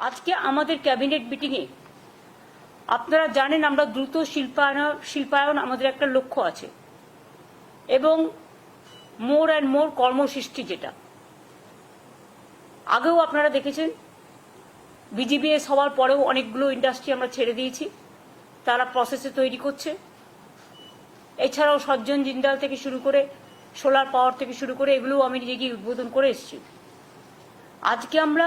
আজকে আমাদের ক্যাবিনেট মিটিংয়ে আপনারা জানেন আমরা দ্রুত শিল্পায়ন শিল্পায়ন আমাদের একটা লক্ষ্য আছে। এবং মোর অ্যান্ড মোর কর্মসৃষ্টি যেটা। আগেও আপনারা দেখেছেন বিজিবিএস হওয়ার পরেও অনেকগুলো ইন্ডাস্ট্রি আমরা ছেড়ে দিয়েছি। তারা প্রসেসে তৈরি করছে। এছাড়াও সজ্জন জিন্দাল থেকে শুরু করে সোলার পাওয়ার থেকে শুরু করে এগুলোও আমি নিজে গিয়ে উদ্বোধন করে এসেছি। আজকে আমরা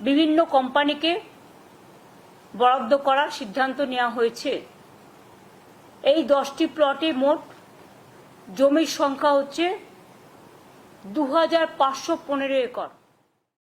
বিভিন্ন কোম্পানিকে বরাদ্দ করার সিদ্ধান্ত নেওয়া হয়েছে। এই দশটি প্লটে মোট জমির সংখ্যা হচ্ছে দু হাজার পাঁচশো পনেরো একর।